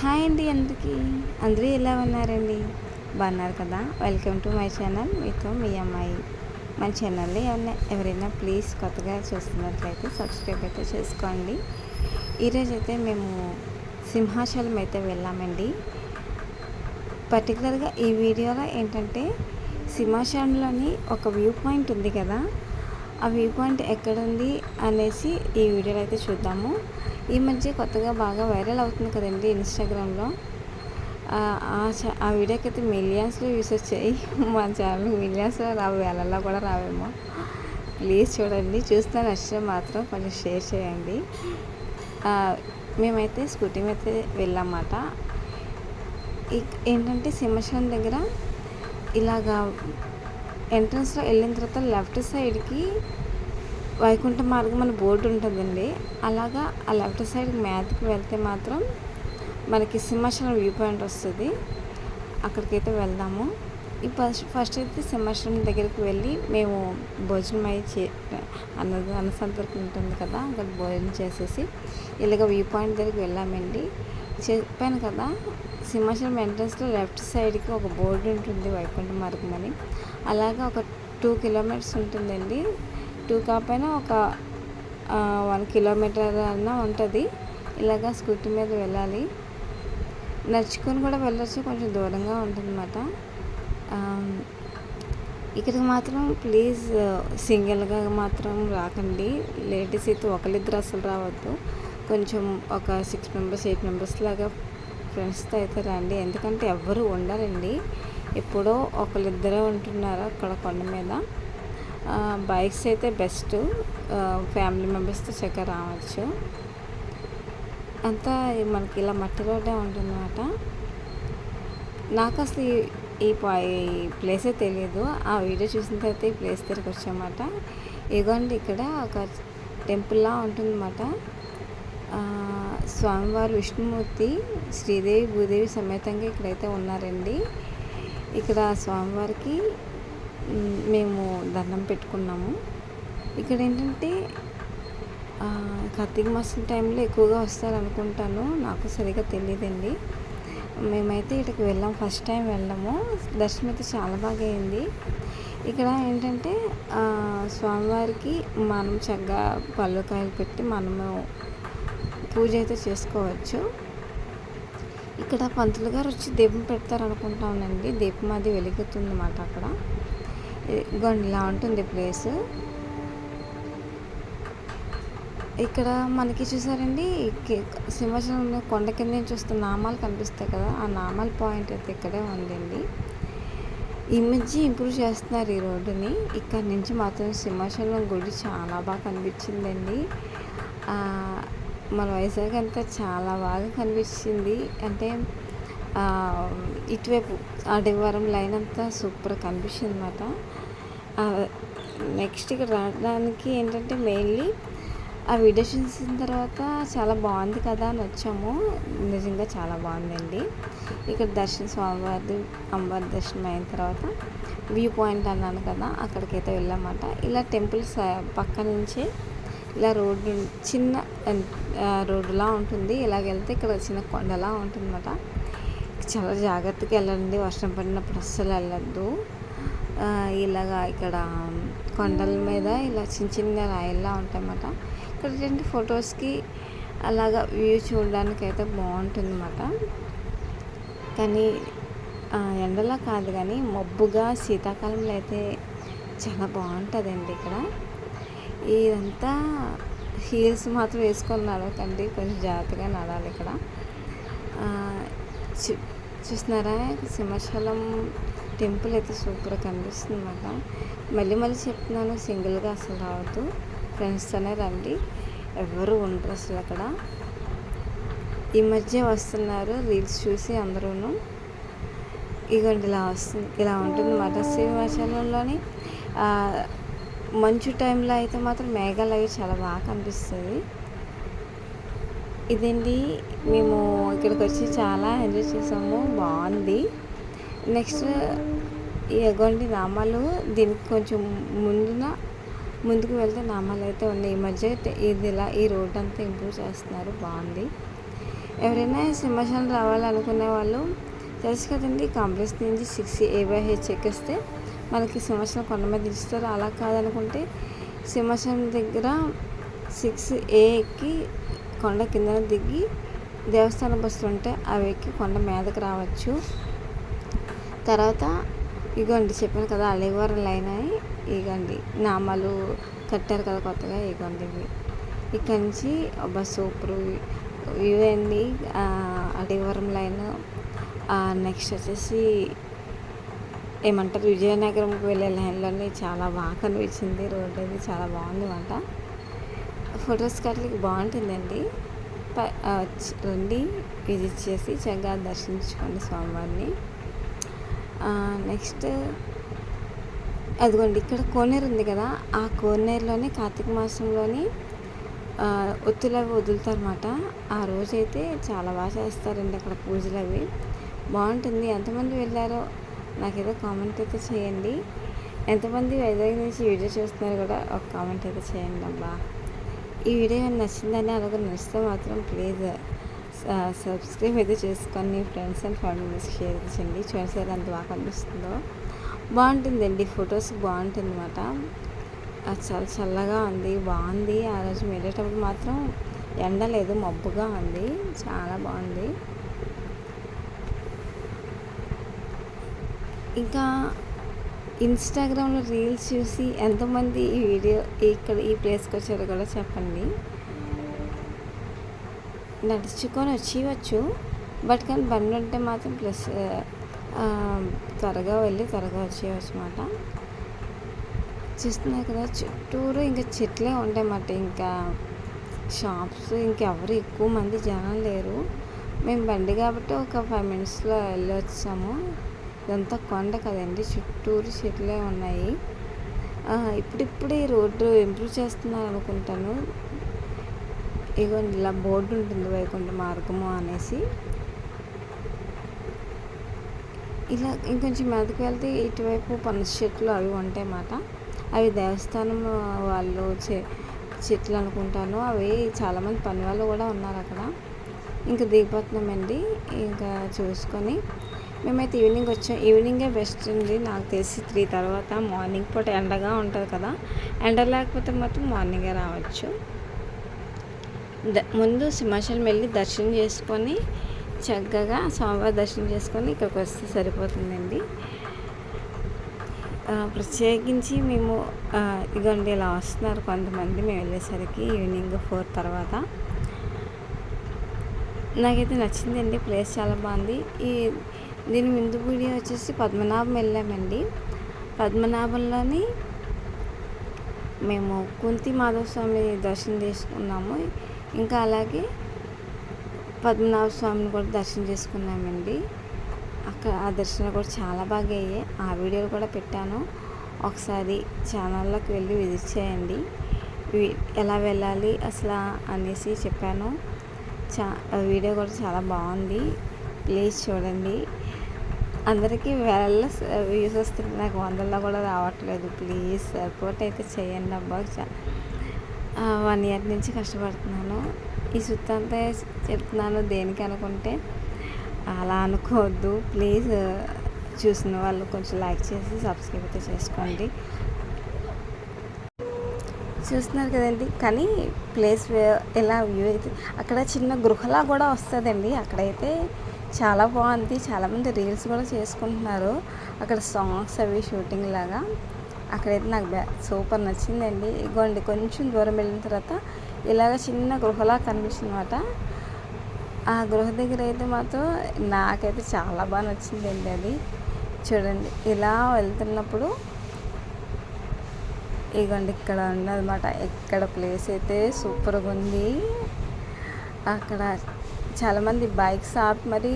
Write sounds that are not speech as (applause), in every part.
Hi అండి అందరికీ. అందరూ ఎలా ఉన్నారండి? బాగున్నారు కదా? వెల్కమ్ టు మై ఛానల్ మీతో మీ అమ్మాయి. మన ఛానల్లో ఏమన్నా ఎవరైనా ప్లీజ్ కొత్తగా చూస్తున్నట్లయితే సబ్స్క్రైబ్ అయితే చేసుకోండి. ఈరోజు అయితే మేము సింహాచలం అయితే వెళ్ళామండి. పర్టికులర్గా ఈ వీడియోలో ఏంటంటే సింహాచలంలోని ఒక వ్యూ పాయింట్ ఉంది కదా? ఆ వ్యూ పాయింట్ ఎక్కడ ఉంది అనేసి ఈ వీడియోలో అయితే చూద్దాము. ఈ మధ్య కొత్తగా బాగా వైరల్ అవుతుంది కదండి ఇన్స్టాగ్రామ్లో. ఆ వీడియోకి అయితే మిలియన్స్లో వ్యూస్ వచ్చాయి (laughs) మా ఛానల్ మిలియన్స్ రావు వేలల్లో కూడా రావేమో. ప్లీజ్ చూడండి చూస్తే నచ్చితే మాత్రం కొంచెం షేర్ చేయండి. మేమైతే స్కూటీ మీద వెళ్ళామాట ఏంటంటే సింహాచలం దగ్గర ఇలాగా ఎంట్రన్స్లో వెళ్ళిన తర్వాత లెఫ్ట్ సైడ్కి వైకుంఠ మార్గం అని బోర్డు ఉంటుందండి. అలాగా ఆ లెఫ్ట్ సైడ్ మ్యాథ్కి వెళ్తే మాత్రం మనకి సింహాచలం వ్యూ పాయింట్ వస్తుంది. అక్కడికైతే వెళ్దాము. ఈ ఫస్ట్ ఫస్ట్ అయితే సింహాచలం దగ్గరికి వెళ్ళి మేము భోజనం అయి చే అన్నది అన్నసంతరికి ఉంటుంది కదా అక్కడ భోజనం చేసేసి ఇలాగ వ్యూ పాయింట్ దగ్గరికి వెళ్ళామండి. చెప్పాను కదా సింహాచలం ఎంట్రన్స్లో లెఫ్ట్ సైడ్కి ఒక బోర్డు ఉంటుంది వైకుంఠ మార్గం అని. అలాగా ఒక టూ కిలోమీటర్స్ ఉంటుందండి. టూ కాకపోయినా ఒక వన్ కిలోమీటర్ అన్నా ఉంటుంది. ఇలాగా స్కూటీ మీద వెళ్ళాలి. నడుచుకొని కూడా వెళ్ళొచ్చు కొంచెం దూరంగా ఉంటుందన్నమాట. ఇక్కడికి మాత్రం ప్లీజ్ సింగిల్గా మాత్రం రాకండి. లేడీస్ అయితే ఒకరిద్దరు అసలు రావద్దు. కొంచెం ఒక సిక్స్ మెంబర్స్ ఎయిట్ మెంబర్స్ లాగా ఫ్రెండ్స్తో అయితే రండి. ఎందుకంటే ఎవ్వరు ఉండరండి. ఎప్పుడో ఒకరిద్దరే ఉంటున్నారు అక్కడ కొండ మీద. బైక్స్ అయితే బెస్ట్. ఫ్యామిలీ మెంబర్స్తో చక్కగా రావచ్చు. అంతా మనకి ఇలా మట్టి రోడ్డే ఉంటుందన్నమాట. నాకు అసలు ఈ ప్లేసే తెలియదు ఆ వీడియో చూసిన తర్వాత ఈ ప్లేస్ దగ్గరికి వచ్చామాట. ఇదిగోండి ఇక్కడ ఒక టెంపుల్లా ఉంటుందన్నమాట. స్వామివారు విష్ణుమూర్తి శ్రీదేవి భూదేవి సమేతంగా ఇక్కడైతే ఉన్నారండి. ఇక్కడ స్వామివారికి మేము దండం పెట్టుకున్నాము. ఇక్కడ ఏంటంటే కార్తీక మాసం టైంలో ఎక్కువగా వస్తారు అనుకుంటాను నాకు సరిగా తెలియదండి మేమైతే ఇక్కడికి వెళ్ళాం ఫస్ట్ టైం వెళ్ళాము. దర్శనం అయితే చాలా బాగా అయింది. ఇక్కడ ఏంటంటే స్వామివారికి మనం చక్కగా పళ్ళుకాయలు పెట్టి మనము పూజ అయితే చేసుకోవచ్చు. ఇక్కడ పంతులు గారు వచ్చి దీపం పెడతారు అనుకుంటానండి దీపం అది వెలుగుతుంది అన్నమాట అక్కడ ఇలా ఉంటుంది ప్లేస్. ఇక్కడ మనకి చూసారండి సింహాచలం కొండ కింద నుంచి వస్తున్న నామాలు కనిపిస్తాయి కదా ఆ నామాల పాయింట్ అయితే ఇక్కడే ఉందండి. ఈ మధ్య ఇంప్రూవ్ చేస్తున్నారు ఈ రోడ్డుని. ఇక్కడ నుంచి మాత్రం సింహాచలం గుడి చాలా బాగా కనిపించిందండి. మన వైజాగ్ అంతా చాలా బాగా కనిపించింది. అంటే ఇటువైపు అడివారం లైన్ అంతా సూపర్ కనిపించింది అనమాట నెక్స్ట్ ఇక్కడ రావడానికి ఏంటంటే మెయిన్లీ ఆ వీడియో చూసిన తర్వాత చాలా బాగుంది కదా అని వచ్చాము. నిజంగా చాలా బాగుందండి. ఇక్కడ దర్శన స్వామివారి అమ్మవారి దర్శనం అయిన తర్వాత వ్యూ పాయింట్ అన్నాను కదా అక్కడికైతే వెళ్ళామన్నమాట. ఇలా టెంపుల్స్ పక్క నుంచే ఇలా రోడ్డు చిన్న రోడ్డులా ఉంటుంది. ఇలాగ వెళ్తే ఇక్కడ చిన్న కొండలా ఉంటుందన్నమాట. చాలా జాగ్రత్తగా వెళ్ళండి. వర్షం పడినప్పుడు అస్సలు వెళ్ళద్దు. ఇలాగా ఇక్కడ కొండల మీద ఇలా చిన్న చిన్న రాయిల్లా ఉంటాయన్నమాట. ఇక్కడ ఏంటి ఫొటోస్కి అలాగా వ్యూ చూడడానికి అయితే బాగుంటుంది అన్నమాట కానీ ఎండలా కాదు కానీ మబ్బుగా శీతాకాలంలో అయితే చాలా బాగుంటుందండి ఇక్కడ. ఇదంతా హీల్స్ మాత్రం వేసుకొని నడవకండి. కొంచెం జాగ్రత్తగా నడాలి ఇక్కడ. చూస్తున్నారా? సింహాచలం టెంపుల్ అయితే సూపర్గా కనిపిస్తుంది అన్నమాట మళ్ళీ మళ్ళీ చెప్తున్నాను సింగిల్గా అసలు రావద్దు. ఫ్రెండ్స్తోనే రండి. ఎవరు ఉండరు అసలు అక్కడ. ఈ మధ్య వస్తున్నారు రీల్స్ చూసి అందరూను. ఇగోండి ఇలా వస్తుంది ఇలా ఉంటుంది మాట. సింహాచలంలోని మంచు టైంలో అయితే మాత్రం మేఘాలు అవి చాలా బాగా కనిపిస్తుంది. ఇదండి మేము ఇక్కడికి వచ్చి చాలా ఎంజాయ్ చేసాము. బాగుంది. నెక్స్ట్ ఈ ఎగోండి నామాలు. దీనికి కొంచెం ముందున ముందుకు వెళ్తే నామాలు అయితే ఉన్నాయి. ఈ మధ్య ఇది ఇలా ఈ రోడ్ అంతా ఇంప్రూవ్ చేస్తున్నారు. బాగుంది. ఎవరైనా సింహాచలం రావాలనుకునే వాళ్ళు తెలుసు కదండి కాంప్లెక్స్ నుంచి సిక్స్ ఏ హెచ్ ఎక్కిస్తే మనకి సింహాచలం కొండ మీద దించుతారు అలా కాదనుకుంటే సింహాచలం దగ్గర సిక్స్ ఏ ఎక్కి కొండ కింద దిగి దేవస్థానం బస్సులు ఉంటే అవి ఎక్కి కొండ మీదకి రావచ్చు. తర్వాత ఇగోండి చెప్పాను కదా అలివారం లైన్ అని ఇగోండి నామాలు కట్టారు కదా కొత్తగా ఇగోండి ఇవి. ఇక్కడి నుంచి బస్ సూపరు. ఇవన్నీ అలివరం లైన్ నెక్స్ట్ వచ్చేసి ఏమంటారు? విజయనగరంకి వెళ్ళే లైన్లోనే చాలా బాగా కనిపించింది. రోడ్ అది చాలా బాగుంది అనమాట ఫొటోస్ కట్లకి బాగుంటుందండి. రండి. విజిట్ చేసి చక్కగా దర్శించుకోండి స్వామివారిని. నెక్స్ట్ అదిగోండి ఇక్కడ కోనేరు ఉంది కదా. ఆ కోనేరులోనే కార్తీక మాసంలోని ఒత్తులు అవి వదులుతారన్నమాట. ఆ రోజైతే చాలా బాగా చేస్తారండి అక్కడ పూజలు అవి. బాగుంటుంది. ఎంతమంది వెళ్ళారో నాకేదో కామెంట్ అయితే చేయండి. ఎంతమంది వైజాగ్ నుంచి వీడియో చూస్తున్నారు కూడా ఒక కామెంట్ అయితే చేయండి అబ్బా. ఈ వీడియో నచ్చిందని అలాగే నచ్చితే మాత్రం ప్లీజ్ సబ్స్క్రైబ్ అయితే చేసుకొని ఫ్రెండ్స్ అండ్ ఫ్యామిలీస్ షేర్ చేయండి. సార్ ఎంత బాగా కనిపిస్తుందో. బాగుంటుందండి ఫొటోస్ బాగుంటుంది అనమాట చాలా చల్లగా ఉంది బాగుంది. ఆ రోజు వెళ్ళేటప్పుడు మాత్రం ఎండ లేదు మబ్బుగా ఉంది. చాలా బాగుంది. ఇంకా ఇన్స్టాగ్రామ్లో రీల్స్ చూసి ఎంతమంది ఈ వీడియో ఇక్కడ ఈ ప్లేస్కి వచ్చారో కూడా చెప్పండి. నడుచుకొని వచ్చేయచ్చు. బట్ కానీ బండి ఉంటే మాత్రం ప్లస్ త్వరగా వెళ్ళి త్వరగా వచ్చేయచ్చు అనమాట చూస్తున్నారు కదా చుట్టూరు ఇంకా చెట్లే ఉంటాయన్నమాట ఇంకా షాప్స్ ఇంకెవరు ఎక్కువ మంది జనం లేరు. మేము బండి కాబట్టి ఒక ఫైవ్ మినిట్స్లో వెళ్ళి వచ్చాము ఇదంతా కొండ కదండి. చుట్టూరు చెట్లే ఉన్నాయి. ఇప్పుడిప్పుడే రోడ్డు ఇంప్రూవ్ చేస్తున్నారు అనుకుంటాను. ఇగోండి ఇలా బోర్డు ఉంటుంది వైకుంఠ మార్గము అనేసి. ఇలా ఇంకొంచెం మీదకి వెళ్తే ఇటువైపు పనస చెట్లు అవి ఉంటాయి అన్నమాట. అవి దేవస్థానం వాళ్ళు చె చెట్లు అనుకుంటాను. అవి చాలామంది పని వాళ్ళు కూడా ఉన్నారు అక్కడ. ఇంకా దిగిపోతున్నామండి ఇంకా చూసుకొని మేమైతే ఈవినింగ్ వచ్చాం. ఈవినింగే బెస్ట్ అండి. నాకు తెలిసి త్రీ తర్వాత మార్నింగ్ పూట ఎండగా ఉంటుంది కదా. ఎండ లేకపోతే మాత్రం మార్నింగే రావచ్చు. ద ముందు సింహాచలం వెళ్ళి దర్శనం చేసుకొని చక్కగా స్వామివారి దర్శనం చేసుకొని ఇక్కడికి వస్తే సరిపోతుందండి. ప్రత్యేకించి మేము ఇగోండి ఇలా వస్తున్నారు కొంతమంది. మేము వెళ్ళేసరికి ఈవినింగ్ ఫోర్ తర్వాత. నాకైతే నచ్చిందండి. ప్లేస్ చాలా బాగుంది. ఈ దీని ముందు వీడియో వచ్చేసి పద్మనాభం వెళ్ళామండి. పద్మనాభంలోని మేము కుంతి మాధవ స్వామి దర్శనం చేసుకున్నాము. ఇంకా అలాగే పద్మనాభ స్వామిని కూడా దర్శనం చేసుకున్నామండి. అక్కడ ఆ దర్శనం కూడా చాలా బాగా అయ్యాయి. ఆ వీడియోలు కూడా పెట్టాను. ఒకసారి ఛానల్లోకి వెళ్ళి విజిట్ చేయండి. ఎలా వెళ్ళాలి అసలు అనేసి చెప్పాను. చా వీడియో కూడా చాలా బాగుంది. ప్లీజ్ చూడండి. అందరికీ వేల వ్యూస్ వస్తుంది నాకు వందల్లో కూడా రావట్లేదు. ప్లీజ్ సపోర్ట్ అయితే చేయండి అబ్బా వన్ ఇయర్ నుంచి కష్టపడుతున్నాను. ఈ సుత్తంతా చెప్తున్నాను దేనికి అనుకుంటే అలా అనుకోవద్దు. ప్లీజ్ చూసిన వాళ్ళు కొంచెం లైక్ చేసి సబ్స్క్రైబ్ అయితే చేసుకోండి. చూస్తున్నారు కదండి. కానీ ప్లేస్ ఎలా వ్యూ అయితే అక్కడ చిన్న గృహలా కూడా వస్తుందండి. అక్కడైతే చాలా బాగుంది. చాలామంది రీల్స్ కూడా చేసుకుంటున్నారు. అక్కడ సాంగ్స్ అవి షూటింగ్ లాగా. అక్కడైతే నాకు బ్యా సూపర్ నచ్చిందండి. ఇగోండి కొంచెం దూరం వెళ్ళిన తర్వాత ఇలాగ చిన్న గృహలా కనిపిస్తుంది అనమాట ఆ గృహ దగ్గర అయితే మాత్రం నాకైతే చాలా బాగా నచ్చిందండి అది. చూడండి ఇలా వెళ్తున్నప్పుడు ఇగోండి ఇక్కడ ఉన్నదన్నమాట. ఇక్కడ ప్లేస్ అయితే సూపర్గా ఉంది. అక్కడ చాలామంది బైక్స్ ఆపి మరి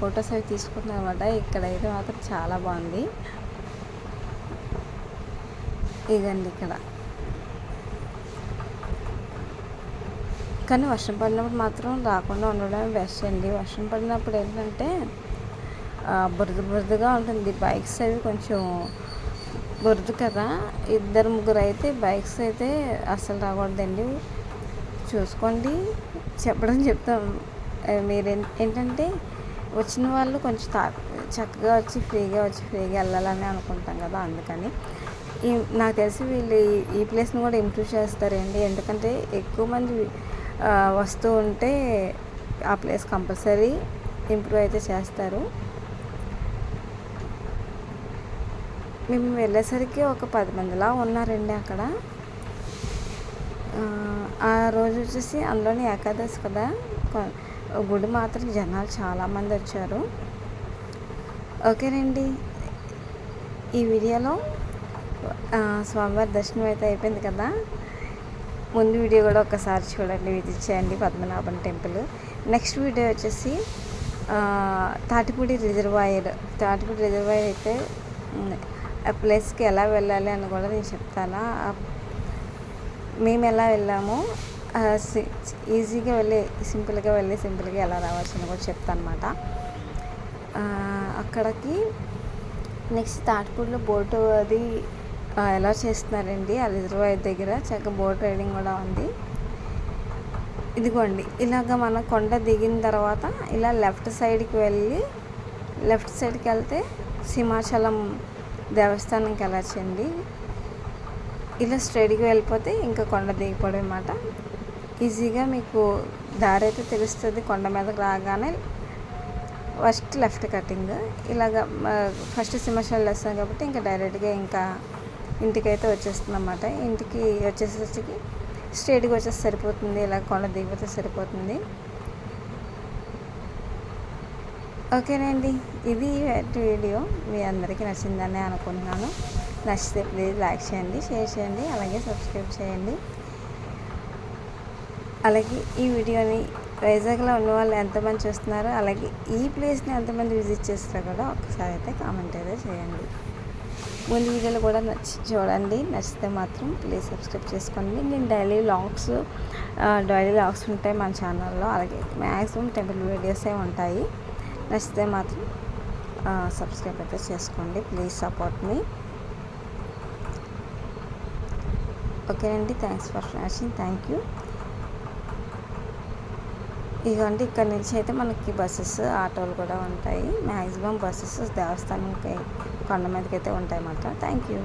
ఫొటోస్ అవి తీసుకుంటున్నారు అనమాట ఇక్కడైతే మాత్రం చాలా బాగుంది. ఇదండి ఇక్కడ. కానీ వర్షం పడినప్పుడు మాత్రం రాకుండా ఉండడం బెస్ట్ అండి. వర్షం పడినప్పుడు ఏంటంటే బురద బురదగా ఉంటుంది. బైక్స్ అవి కొంచెం బురద కదా. ఇద్దరు ముగ్గురు అయితే బైక్స్ అయితే అస్సలు రాకూడదండి. చూసుకోండి. చెప్పడం చెప్తాం. మీరు ఏం- ఏంటంటే వచ్చిన వాళ్ళు కొంచెం తా చక్కగా వచ్చి ఫ్రీగా వచ్చి ఫ్రీగా వెళ్ళాలని అనుకుంటాం కదా అందుకని. ఈ నాకు తెలిసి వీళ్ళు ఈ- ప్లేస్ని కూడా ఇంప్రూవ్ చేస్తారండి ఎందుకంటే ఎక్కువ మంది వస్తూ ఉంటే ఆ ప్లేస్ కంపల్సరీ ఇంప్రూవ్ అయితే చేస్తారు. మేము వెళ్ళేసరికి ఒక పది మందిలా ఉన్నారండి అక్కడ. ఆ, రోజు వచ్చేసి అందులోని ఏకాదశి కదా. గుడి మాత్రం జనాలు చాలామంది వచ్చారు. ఓకేనండి. ఈ వీడియోలో స్వామివారి దర్శనం అయితే అయిపోయింది కదా. ముందు వీడియో కూడా ఒకసారి చూడండి విజిట్ చేయండి పద్మనాభం టెంపుల్. నెక్స్ట్ వీడియో వచ్చేసి తాటిపూడి రిజర్వాయర్. తాటిపూడి రిజర్వాయర్ అయితే ఆ ప్లేస్కి ఎలా వెళ్ళాలి అని కూడా నేను చెప్తాను? మేము ఎలా వెళ్ళామో? ఈజీగా వెళ్ళి సింపుల్గా వెళ్ళి సింపుల్గా ఎలా రావాల్సింది కూడా చెప్తాను అనమాట అక్కడికి నెక్స్ట్ తాటిపూడిలో బోటు అది ఎలా చేస్తున్నారండి? ఆ రిజర్వాయర్ దగ్గర చక్కగా బోట్ రైడింగ్ కూడా ఉంది. ఇదిగోండి ఇలాగ మన కొండ దిగిన తర్వాత ఇలా లెఫ్ట్ సైడ్కి వెళ్ళి లెఫ్ట్ సైడ్కి వెళ్తే సింహాచలం దేవస్థానంకి వెళ్ళచ్చండి. ఇలా స్ట్రైట్గా వెళ్ళిపోతే ఇంకా కొండ దిగిపోవడం అనమాట ఈజీగా మీకు దారి అయితే తెలుస్తుంది కొండ మీదకి రాగానే. ఫస్ట్ లెఫ్ట్ కటింగ్ ఇలాగ ఫస్ట్ సింహాచలం వేస్తాం కాబట్టి ఇంకా డైరెక్ట్గా ఇంకా ఇంటికైతే వచ్చేస్తుంది అన్నమాట. ఇంటికి వచ్చేసరికి స్ట్రైట్గా వచ్చేసి సరిపోతుంది ఇలా కొండ దిగిపోతే సరిపోతుంది. ఓకేనండి ఇది వీడియో. మీ అందరికీ నచ్చిందని అనుకుంటున్నాను. నచ్చితే ప్లీజ్ లైక్ చేయండి షేర్ చేయండి అలాగే సబ్స్క్రైబ్ చేయండి. అలాగే ఈ వీడియోని వైజాగ్లో ఉన్న వాళ్ళు ఎంతమంది చూస్తున్నారో అలాగే ఈ ప్లేస్ని ఎంతమంది విజిట్ చేస్తారో కూడా ఒకసారి అయితే కామెంట్ అయితే చేయండి. ముందు వీడియోలు కూడా నచ్చి చూడండి. నచ్చితే మాత్రం ప్లీజ్ సబ్స్క్రైబ్ చేసుకోండి. నేను డైలీ లాగ్స్ డైలీ లాగ్స్ ఉంటాయి మన ఛానల్లో. అలాగే మ్యాక్సిమం టెంపుల్ వీడియోసే ఉంటాయి. నచ్చితే మాత్రం సబ్స్క్రైబ్ అయితే చేసుకోండి. ప్లీజ్ సపోర్ట్ మీ. ఓకే అండి thanks for watching thank you ఇదిగోండి ఇక్కడ నుంచి అయితే మనకి బస్సెస్ ఆటోలు కూడా ఉంటాయి. మ్యాక్సిమం బస్సెస్ దేవస్థానంకి కొండ మీదకి అయితే ఉంటాయి అన్నమాట థ్యాంక్ యూ